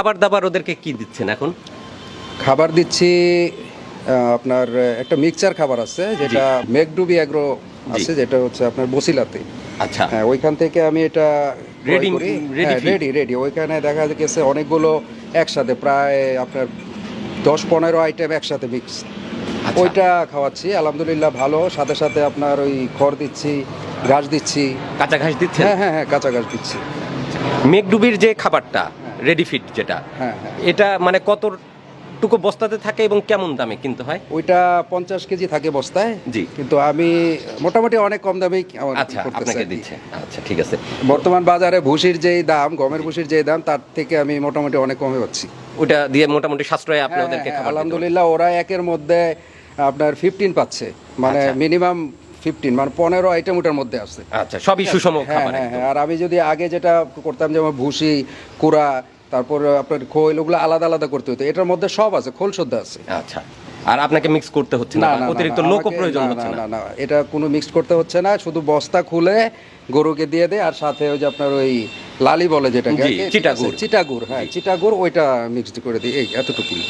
খাবার দাবার ওদেরকে কি দিচ্ছেন এখন? খাবার দিচ্ছি আপনার একটা মিক্সচার খাবার আছে যেটা মেঘডুবি অ্যাগ্রো আছে যেটা হচ্ছে আপনার বসিলাতে। আচ্ছা। হ্যাঁ ওইখান থেকে আমি এটা রেডি? রেডি রেডি ওইখানে দেখা গেছে অনেকগুলো একসাথে প্রায় আপনার দশ পনেরো আইটেম একসাথে মিক্স আচ্ছা। ওইটা খাওয়াচ্ছি আলহামদুলিল্লাহ ভালো। সাথে সাথে আপনার ওই খড় দিচ্ছি ঘাস দিচ্ছি। কাঁচা ঘাস দিচ্ছি হ্যাঁ হ্যাঁ হ্যাঁ কাঁচা ঘাস দিচ্ছি। মেঘডুবির যে খাবারটা রেডি ফিট যেটা হ্যাঁ হ্যাঁ। এটা মানে কতটুকু বস্তাতে থাকে এবং কেমন দামে কিনতে হয়? ওইটা পঞ্চাশ কেজি থাকে বস্তায় জি। কিন্তু আমি মোটামুটি অনেক কম আমার আচ্ছা আপনাকে দিচ্ছে। আচ্ছা ঠিক আছে। বর্তমান বাজারে ভুসির যেই দাম গমের ভুসির যেই দাম তার থেকে আমি মোটামুটি অনেক কমে পাচ্ছি। ওটা দিয়ে মোটামুটি সাশ্রয় আপনি হ্যাঁ, ওদেরকে হ্যাঁ, খাবার দিতে আলহামদুলিল্লাহ ওরা একের মধ্যে আপনার ফিফটিন পাচ্ছে। মানে আচ্ছা। মিনিমাম ফিফটিন মানে পনেরো আইটেম ওটার মধ্যে আছে। আচ্ছা সবই সুষম হ্যাঁ খাবার হ্যাঁ হ্যাঁ আর আমি যদি আগে যেটা করতাম যেমন ভুসি কুড়া তারপর আপনার খোল ওগুলো আলাদা আলাদা করতে হতো। এটার মধ্যে সব আছে খোল শুদ্ধ আছে। আচ্ছা আর আপনাকে মিক্স করতে হচ্ছে না না, না, না, অতিরিক্ত আমাকে- প্রয়োজন হচ্ছে না না? এটা কোনো মিক্স করতে হচ্ছে না শুধু বস্তা খুলে গরুকে দিয়ে দেয় আর সাথে ওই যে আপনার ওই লালি বলে যেটাকে চিটাগুড়। চিটাগুড় হ্যাঁ চিটাগুড় ওইটা মিক্সড করে দিই এই এতটুকুই।